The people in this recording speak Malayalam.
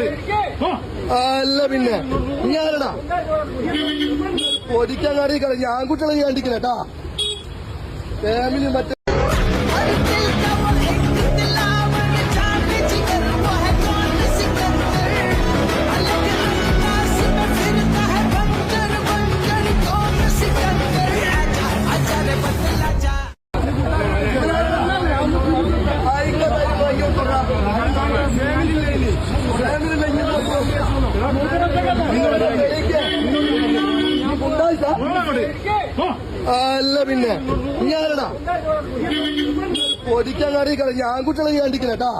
എന്നോട് അല്ല പിന്നെ. ഞാനടാ ഒരിക്കാൻ കാര്യം ഞാൻ കുട്ടികളെ കണ്ടിക്കണേട്ടാ ഫാമിലി മറ്റേ അല്ല പിന്നെ. നീ ആരടാ? കളഞ്ഞ ആൺകുട്ടികളെ ഞാൻ അടിക്കണേട്ടാ